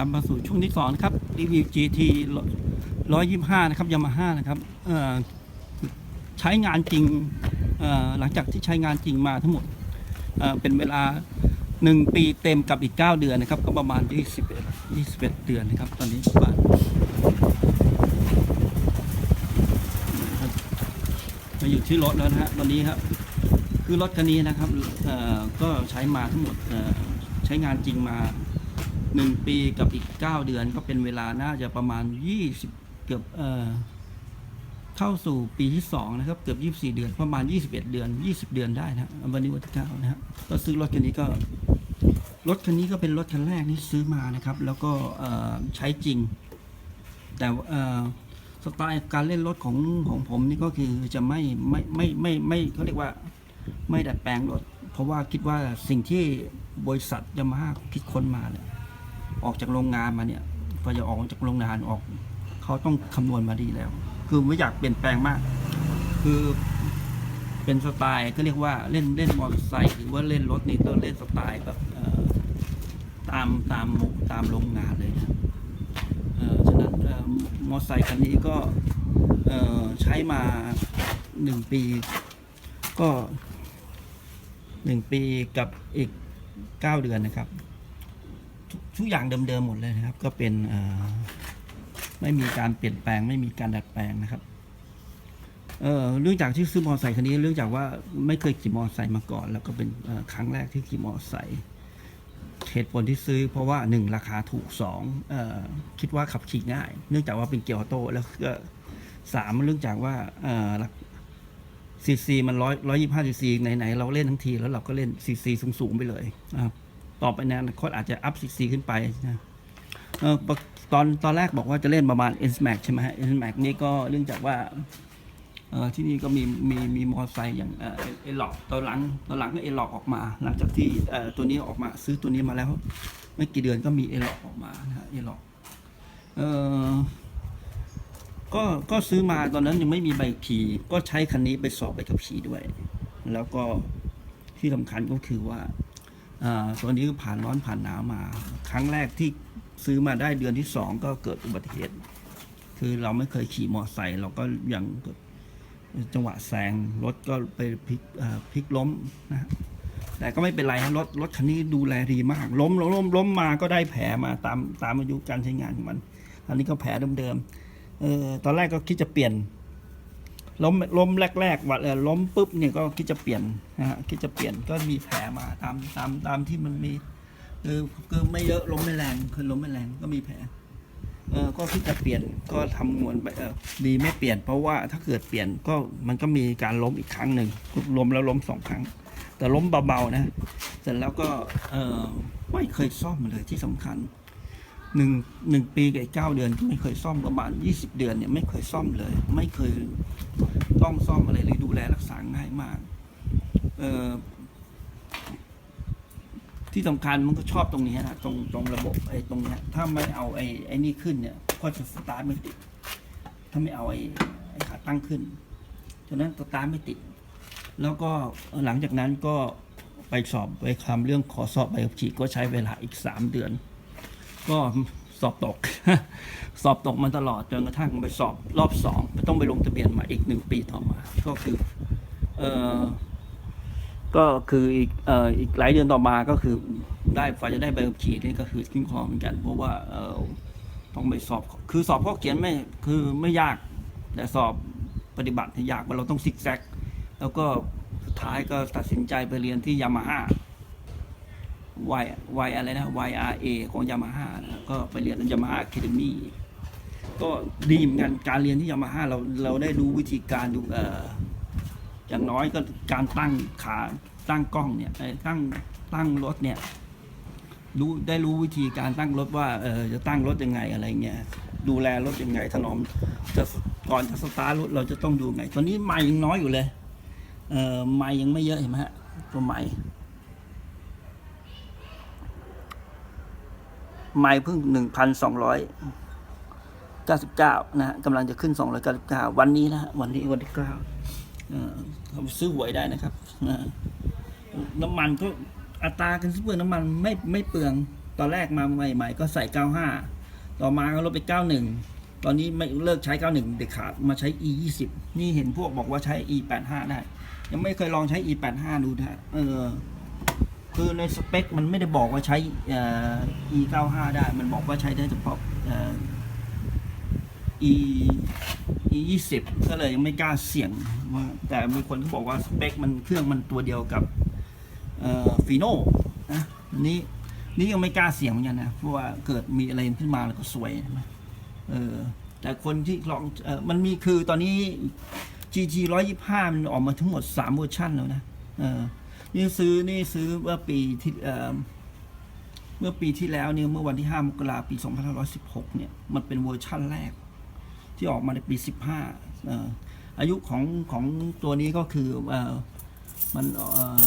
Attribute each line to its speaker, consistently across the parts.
Speaker 1: กลับมาสู่ช่วงที่สองนะครับรีวิว GT 125 นะครับยามาฮ่านะครับใช้งานจริงหลังจากที่ใช้งานจริงมาทั้งหมดเเป็นเวลา 1 ปีเต็มกับอีก 9 เดือนนะครับ ก็ประมาณ 21 21 เดือนนะครับ ตอนนี้บ้านมาอยู่ที่รถแล้วนะฮะตอนนี้ครับคือรถคันนี้นะครับก็ใช้มาทั้งหมดใช้งานจริงมา หนึ่งปีกับอีกเก้าเดือนก็เป็นเวลาน่าจะประมาณยี่สิบเกือบเอ่อเข้าสู่ปีที่สองนะครับ เกือบยี่สี่เดือนประมาณยี่สิบเอ็ดเดือนยี่สิบเดือนได้นะวันนี้วันที่เก้านะฮะก็ซื้อรถคันนี้ก็รถคันนี้ก็เป็นรถคันแรกที่ซื้อมานะครับ แล้วก็เอ่อใช้จริง แต่เอ่อสไตล์การเล่นรถของของผมนี่ก็คือจะไม่ไม่ไม่ไม่ไม่เขาเรียกว่าไม่ดัดแปลงรถ เพราะว่าคิดว่าสิ่งที่บริษัทยามาฮ่าคิดค้นมาเนี่ย ออกจากโรงงานมาเนี่ยพอจะออกจากโรงงานออก เขาต้องคำนวณมาดีแล้ว คือไม่อยากเปลี่ยนแปลงมาก คือเป็นสไตล์ก็เรียกว่าเล่นเล่นมอเตอร์ไซค์หรือว่าเล่นรถนี่ต้องเล่นสไตล์แบบตามตามตามโรงงานเลยนะฉะนั้นมอเตอร์ไซค์คันนี้ก็ใช้มาหนึ่งปี ก็หนึ่งปีกับอีกเก้าเดือนนะครับ ทุกอย่างเดิมๆหมดเลยนะครับ ก็เป็นไม่มีการเปลี่ยนแปลง ไม่มีการดัดแปลงนะครับเเรื่องจากที่ซื้อมอเตอร์ไซค์คันนี้เรื่องจากว่าไม่เคยขี่มอเตอร์ไซค์มาก่อน แล้วก็เป็นครั้งแรกที่ขี่มอเตอร์ไซค์เหตุผลที่ซื้อเพราะว่าหนึ่งราคาถูกสองอคิดว่าขับขี่ง่าย เนื่องจากว่าเป็นเกียร์ออโต้แล้วก็สามเรื่องจากว่าเอ่ซีซีมันร้อยร้อยยี่ห้าซีซีไหนๆเราเล่นทั้งทีแล้วเราก็เล่นซีซีสูงๆไปเลยนะครับ ต่อไปในอนาคตอาจจะอัพซีซีขึ้นไปนะเออตอนตอนแรกบอกว่าจะเล่นประมาณ n s m a x ใช่ไหมฮะ n s m a x นี่ก็เนื่องจากว่าเออที่นี่ก็มีมีมีมอเตอร์ไซค์อย่างเออล็อกตอนหลังตอนหลังก็เอล็อกออกมา หลังจากที่เออตัวนี้ออกมาซื้อตัวนี้มาแล้ว ไม่กี่เดือนก็มีเอล็อกออกมานะฮะเอล็อกเออก็ก็ซื้อมาตอนนั้นยังไม่มีใบขี่ก็ใช้คันนี้ไปสอบใบขับขี่ด้วย แล้วก็ที่สำคัญก็คือว่า ตัวนี้ผ่านร้อนผ่านหนาวมา ครั้งแรกที่ซื้อมาได้เดือนที่สองก็เกิดอุบัติเหตุ คือเราไม่เคยขี่มอเตอร์ไซค์เราก็ยังจังหวะแซงรถก็ไปพลิกพลิกล้มนะฮะแต่ก็ไม่เป็นไรฮะรถรถคันนี้ดูแลดีมากล้มล้มล้มล้มมาก็ได้แผลมาตามตามอายุการใช้งานของมัน อันนี้ก็แผลเดิมๆเออตอนแรกก็คิดจะเปลี่ยน ล้มล้มแรกๆว่าเออล้มปุ๊บเนี่ยก็คิดจะเปลี่ยนนะฮะคิดจะเปลี่ยนก็มีแผลมาตามตามตามที่มันมีเออคือไม่เยอะล้มไม่แรงคือล้มไม่แรงก็มีแผลเออก็คิดจะเปลี่ยนก็ทำงวนไปเออดีไม่เปลี่ยน เพราะว่าถ้าเกิดเปลี่ยนก็มันก็มีการล้มอีกครั้งหนึ่งล้มแล้วล้มสองครั้ง แต่ล้มเบาๆนะ เสร็จแล้วก็เออไม่เคยซ่อมเลยที่สำคัญ หนึ่งหนึ่งปีกับเก้าเดือนที่ไม่เคยซ่อมประมาณยี่สิบเดือนเนี่ยไม่เคยซ่อมเลย ไม่เคยต้องซ่อมอะไรเลยดูแลรักษาง่ายมาก เออที่สำคัญมันก็ชอบตรงนี้นะตรงตรงระบบไอ้ตรงเนี้ยถ้าไม่เอาไอ้ไอ้นี่ขึ้นเนี่ยก็จะสตาร์ทไม่ติด ถ้าไม่เอาไอ้ไอ้ขาตั้งขึ้นฉะนั้นสตาร์ทไม่ติด แล้วก็หลังจากนั้นก็ไปสอบไปคำเรื่องขอสอบใบขับขี่ก็ใช้เวลาอีกสามเดือน ก็สอบตก สอบตกมาตลอดจนกระทั่งไปสอบรอบสองต้องไปลงทะเบียนมาอีกหนึ่งปีต่อมา ก็คือเออก็คืออีกเอ่ออีกหลายเดือนต่อมาก็คือได้ฝ่ายจะได้ใบขับขี่นี่ก็คือขึ้นคอเหมือนกัน เพราะว่าเออต้องไปสอบคือสอบข้อเขียนไม่คือไม่ยาก แต่สอบปฏิบัติยยากว่าเราต้องซิกแซก แล้วก็สุดท้ายก็ตัดสินใจไปเรียนที่ยามาฮ่า Y Y อะไรนะ YRA ของยามาฮ่านะก็ไปเรียนยามาฮ่าแค e มี่ก็ดีเหมือนกันการเรียนที่ยามาฮ่าเราเราได้รู้วิธีการดูเอ่ออย่างน้อยก็การตั้งขาตั้งกล้องเนี่ยตั้งตั้งรถเนี่ยรู้ได้รู้วิธีการตั้งรถว่าเออจะตั้งรถยังไงอะไรเงี้ยดูแลรถยังไงถนอมจะก่อนจะสตาร์ทรถเราจะต้องดูไง ตอนนี้ไม้ยังน้อยอยู่เลย เออไม้ยังไม่เยอะเห็นไหมฮะตัวไม้ ไมล์เพิ่งหนึ่งพันสองร้อยเก้าสิบเก้านะฮะกำลังจะขึ้นสองร้อยเก้าสิบเก้าวันนี้นะฮะวันนี้วันที่เก้าเอ่อเอาซื้อหวยได้นะครับน้ำมันก็อัตราการซื้อเปลืองน้ำมันไม่ไม่เปลืองตอนแรกมาใหม่ๆ ก็ใส่ 95 ต่อมาก็ลดไป 91 ตอนนี้ไม่เลิกใช้ 91 เด็ดขาดมาใช้ e 20นี่เห็นพวกบอกว่าใช้ e 85ได้ ยังไม่เคยลองใช้ e 85ดูนะเออ คือในสเปคมันไม่ได้บอกว่าใช้ e 95ได้ มันบอกว่าใช้ได้เฉพาะ e e 20ก็เลยยังไม่กล้าเสี่ยงว่าแต่มีคนเขาบอกว่าสเปคมันเครื่องมันตัวเดียวกับฟีโน่นะนี่นี่ยังไม่กล้าเสี่ยงเหมือนกันนะเพราะว่าเกิดมีอะไรขึ้นมาแล้วก็สวยเออแต่คนที่ลองเออมันมีคือตอนนี้ GG 125 มันออกมาทั้งหมด 3 เวอร์ชันแล้วนะเออ นี่ซื้อนี่ซื้อเมื่อปีที่เอ่อเมื่อปีที่แล้วเนี่ยเมื่อวันที่ 5 มกราปี 2516 เนี่ย มันเป็นเวอร์ชั่นแรก ที่ออกมาในปี 15เอ่ออายุของของตัวนี้ก็คือเอ่อมันเอ่อ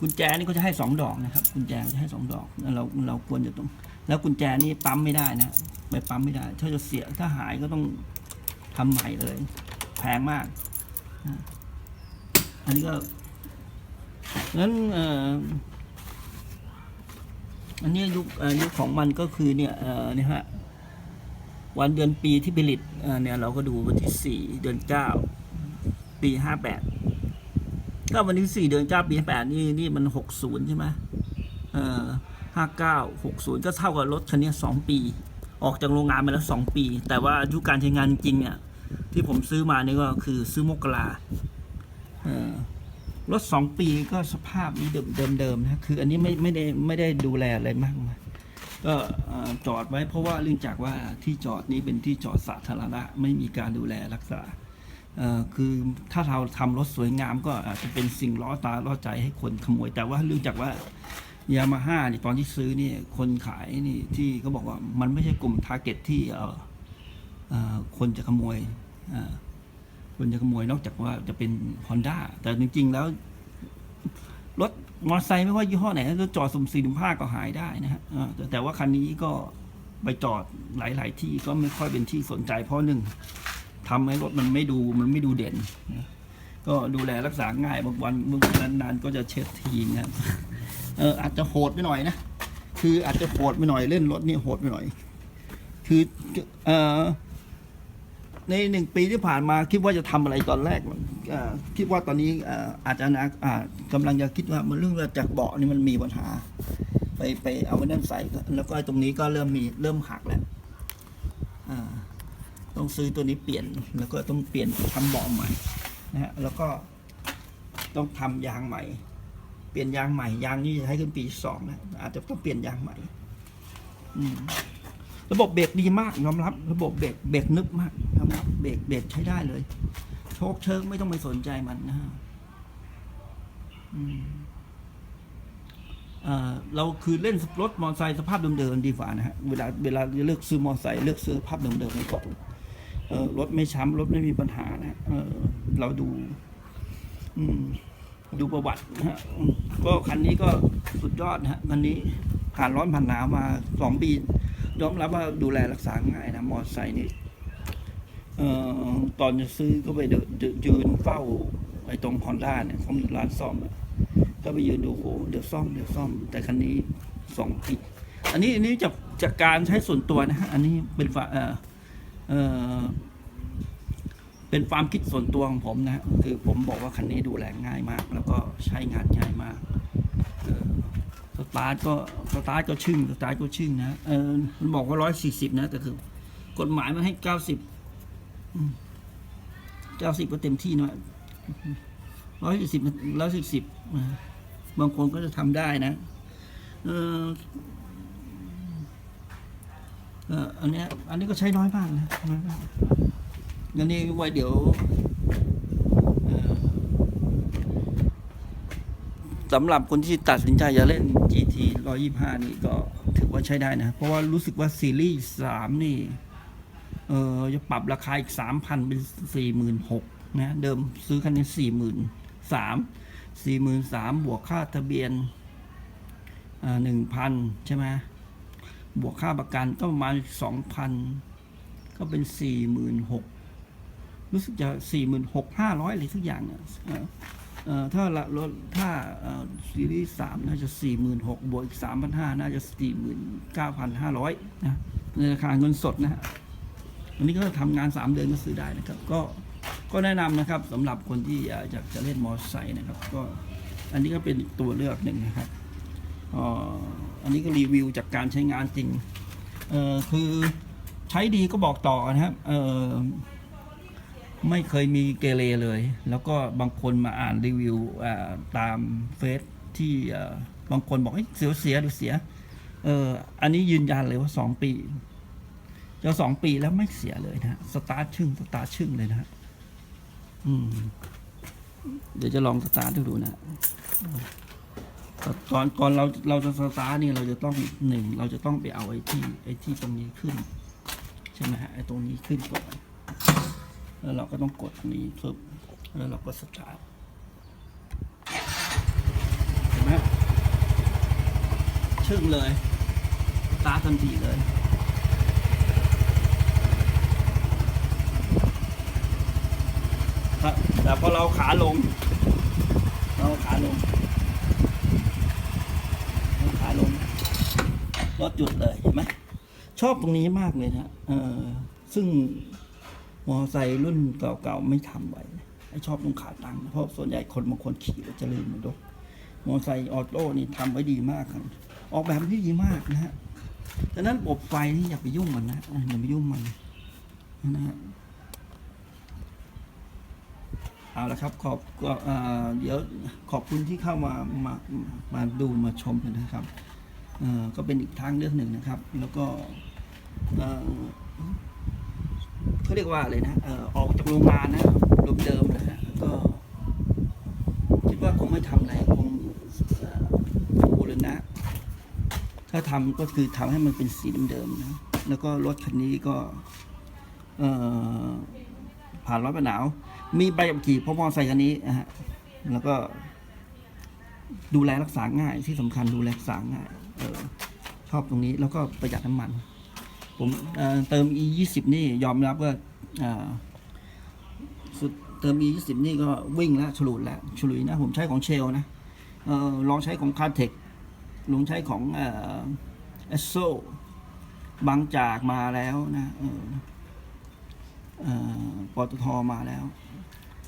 Speaker 1: กุญแจนี่ก็จะให้สองดอกนะครับ กุญแจจะให้สองดอก เราเราควรจะต้อง แล้วกุญแจนี่ปั๊มไม่ได้นะ ไปปั๊มไม่ได้ ถ้าจะเสียถ้าหายก็ต้อง ทำใหม่เลย แพงมาก อันนี้ก็งั้นอันนี้ยุคอายุของมันก็คือเนี่ยเนี่ยฮะวันเดือนปีที่ผลิตเนี่ยเราก็ดูวันที่สี่เดือนเก้าปีห้าแปดก็วันที่สี่เดือนเก้าปีแปดนี่นี่มันหกศูนย์ใช่ไหมเออห้าเก้าหกศูนย์ก็เท่ากับรถคันนี้สองปี ออกจากโรงงานมาแล้วสองปี แต่ว่าอายุการใช้งานจริงเนี่ย ที่ผมซื้อมานี่ก็คือซื้อมกราอรถสองปีก็สภาพนี้เดิมเดิมนะคืออันนี้ไม่ไม่ได้ไม่ได้ดูแลอะไรมากมายก็จอดไว้เพราะว่าเนื่องจากว่าที่จอดนี้เป็นที่จอดสาธารณะไม่มีการดูแลรักษาคือถ้าเราทำรถสวยงามก็อาจจะเป็นสิ่งล้อตาล้อใจให้คนขโมย แต่ว่าเรื่องจากว่า ยามาฮ่านี่ตอนที่ซื้อนี่คนขายนี่ที่เขาบอกว่ามันไม่ใช่กลุ่มทาร์เก็ตที่เออคนจะขโมยคนจะขโมยนอกจากว่าจะเป็น Honda แต่จริงๆแล้ว รถมอเตอร์ไซค์ไม่ว่ายี่ห้อไหนถ้าจอดสุ่มสี่สุ่มห้าก็หายได้นะฮะแต่ว่าคันนี้ก็ไปจอดหลาย ๆ ที่ก็ไม่ค่อยเป็นที่สนใจเพราะหนึ่งทำให้รถมันไม่ดูมันไม่ดูเด่นนะก็ดูแลรักษาง่ายบางวันบางวันนานๆก็จะเช็ดทีนะครับ เอออาจจะโหดไปหน่อยนะคืออาจจะโหดไปหน่อยเล่นรถนี่โหดไปหน่อย คือเออในหนึ่งปีที่ผ่านมาคิดว่าจะทำอะไรตอนแรกคิดว่าตอนนี้ออาจจะนะอ่ากำลังจะคิดว่ามันเรื่องจากเบาะนี่มันมีปัญหา ไปไปเอาไปนั่นใส่แล้วก็ตรงนี้ก็เริ่มมีเริ่มหักแล้วต้องซื้อตัวนี้เปลี่ยนแล้วก็ต้องเปลี่ยนทำเบาะใหม่นะฮะแล้วก็ต้องทำยางใหม่ เปลี่ยนยางใหม่ยางนี่จะใช้ขึ้นปีสองนะอาจจะต้องเปลี่ยนยางใหม่ระบบเบรกดีมากยอมรับ ระบบเบรกเบรกนึบมากยอมรับเบรกเบรกใช้ได้เลย โชคเชิงไม่ต้องไปสนใจมันนะฮะเราคือเล่นรถมอเตอร์ไซค์สภาพเดิมๆดีกว่านะฮะเวลาเวลาเลือกซื้อมอเตอร์ไซค์เลือกซื้อสภาพเดิมๆดีกว่าเออรถไม่ช้ำรถไม่มีปัญหานะเเราดู อืม ดูประวัตินะฮะก็คันนี้ก็สุดยอดนะฮะคันนี้ผ่านร้อนผ่านหนาวมาสองปียอมรับว่าดูแลรักษาง่ายนะมอเตอร์ไซค์นี่เอ่อตอนจะซื้อก็ไปเดินเดินยืนเฝ้าไอ้ตรงฮอนด้าเนี่ยเขามีร้านซ่อมก็ไปยืนดูโหเดี๋ยวซ่อมเดี๋ยวซ่อม แต่คันนี้สองปีอันนี้อันนี้จากจากการใช้ส่วนตัวนะฮะอันนี้เป็นฝ่าเอ่อ เป็นความคิดส่วนตัวของผมนะคือผมบอกว่าคันนี้ดูแลง่ายมาก แล้วก็ใช้งานง่ายมากสตาร์ทก็สตาร์ทก็ชึ่งสตาร์ทก็ชึ่งนะเออมันบอกว่าร้อยสี่สิบนะแต่คือ กฎหมายมันให้เก้าสิบเก้าสิบก็เต็มที่หน่อยร้อยสี่สิบร้อยสี่สิบบางคนก็จะทำได้นะเออเอออันนี้อันนี้ก็ใช้น้อยมากนะน้อยมาก อันนี้ไว้เดี๋ยวสำหรับคนที่ตัดสินใจจะเล่น GT 125 นี่ก็ถือว่าใช้ได้นะ เพราะว่ารู้สึกว่าซีรีส์3 นี่ เออจะปรับราคาอีก 3,000 เป็น 46,000นะ เดิมซื้อคันนี้ 43,000 43,000 บวกค่าทะเบียนอ่า1,000 ใช่ไหมบวกค่าประกันก็ประมาณ 2,000 ก็เป็น 46,000 รู้สึกจะ46,500อยอะไรทุกอย่างเนี่ยถ้าละถถ้าซีรีส์สามน่าจะสี่หมื่นหกบวกอีกสามพันห้าน่าจะสี่หมื่นเก้าพันห้าร้อยนะในราคาเงินสดนะฮะอันนี้ก็ทำงานสามเดือนก็ซื้อได้นะครับ ก็ก็แนะนำนะครับสำหรับคนที่อยากจะเล่นมอเตอร์ไซค์นะครับ ก็อันนี้ก็เป็นตัวเลือกหนึ่งนะครับอันนี้ก็รีวิวจากการใช้งานจริงคือใช้ดีก็บอกต่อนะครับ ไม่เคยมีเกเรเลย แล้วก็บางคนมาอ่านรีวิวตามเฟซที่บางคนบอกเฮ้เสียเสียหรือเสียเอออันนี้ยืนยันเลยว่าสองปีจะสองปีแล้วไม่เสียเลยนะสตาร์ทชึ่งสตาร์ทชึ่งเลยนะอืม เดี๋ยวจะลองสตาร์ทดูดูนะฮะตอนก่อนเราเราจะสตาร์ทนี่เราจะต้องหนึ่งเราจะต้องไปเอาไอ้ที่ไอ้ที่ตรงนี้ขึ้น ใช่ไหมฮะไอ้ตรงนี้ขึ้นก่อน แล้วเราก็ต้องกดนนี้ปึ๊บแล้วเราก็สตาร์ทเห็นไหมชึ่งเลยสตาร์ททันทีเลยแต่พอเราขาลง เราขาลงเราขาลงรถหยุดเลยเห็นไหมชอบตรงนี้มากเลยนะเออซึ่ง มอไซค์รุ่นเก่าๆไม่ทำไว้ไอชอบตรงขาตั้งเพราะส่วนใหญ่คนบางคนขี่จะลืมมันด้วยมอไซค์ออโต้นี่ทำไว้ดีมากครับออกแบบที่ดีมากนะฮะดังนั้นระบบไฟนี่อย่าไปยุ่งมันนะอย่าไปยุ่งมันนะฮะเอาละครับขอบก็เดี๋ยวขอบคุณที่เข้ามามามาดูมาชมนะครับก็เป็นอีกทางเลือกหนึ่งนะครับ แล้วก็ เขาเรียกว่าอะไรนะเออออกจากโรงงานนะเดิมๆนะฮะก็ คิดว่าคงไม่ทำอะไรคงบูรณะ ถ้าทำก็คือทำให้มันเป็นสีเดิมๆนะแล้วก็รถคันนี้ก็เอ่อผ่านร้อนผ่านหนาว มีใบขับขี่พราะมอเตอร์ไซค์คันนี้นะฮะแล้วก็ดูแลรักษาง่ายที่สำคัญดูแลรักษาง่าย เออชอบตรงนี้แล้วก็ประหยัดน้ำมัน ผมเอ่อเติม e 2 0นี่ยอมรับว่าเอ่อสุดเติม e 2 0นี่ก็วิ่งแล้วฉลุดแล้วฉลุยนะผมใช้ของเชลนะลองใช้ของคาเทคลองใช้ของเอสโซบางจากมาแล้วนะเออเอ่อปตทมาแล้ว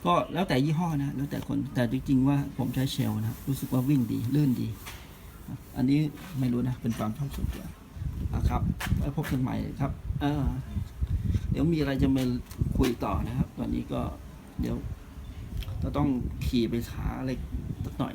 Speaker 1: ก็แล้วแต่ยี่ห้อนะ แล้วแต่คนแต่จริงๆว่าผมใช้เชลนะ รู้สึกว่าวิ่งดี ลื่นดี อันนี้ไม่รู้นะ เป็นความชอบส่วนตัว นะครับไว้พบกันใหม่ครับเออเดี๋ยวมีอะไรจะมาคุยต่อนะครับ ตอนนี้ก็เดี๋ยวจะต้องขี่ไปหาอะไรสักหน่อย